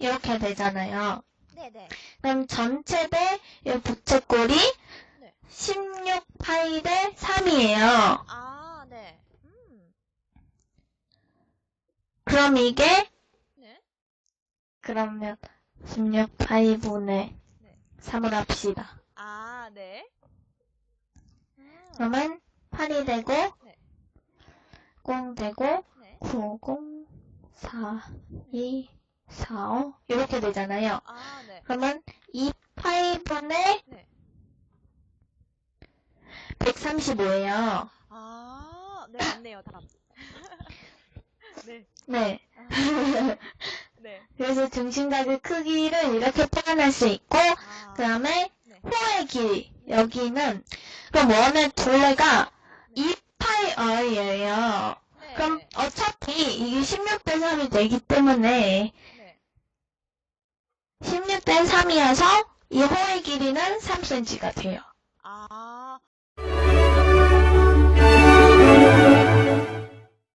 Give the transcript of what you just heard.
이렇게 되잖아요. 네네. 그럼 전체 대이 부채꼴이 네. 16파이 대 3이에요. 아, 네. 음. 그럼 이게 네. 그러면 16파이 분의 네. 3을 합시다. 아, 네. 음. 그러면 8이 되고 네. 0 되고 네. 9, 0, 4, 2, 4, 5 이렇게 되잖아요. 아, 네. 그러면 2파이 분의 네. 135예요. 아, 네, 맞네요, 답. 네. 네. 아, 네. 그래서 중심각의 크기를 이렇게 표현할 수 있고 아, 그 다음에 네. 호의 길이 여기는 그럼 원의 둘레가 2파이 r이에요. 네. 그럼 어차피 이게 16대 3이 되기 때문에 네. 16대 3이어서 이 호의 길이는 3cm가 돼요. 아,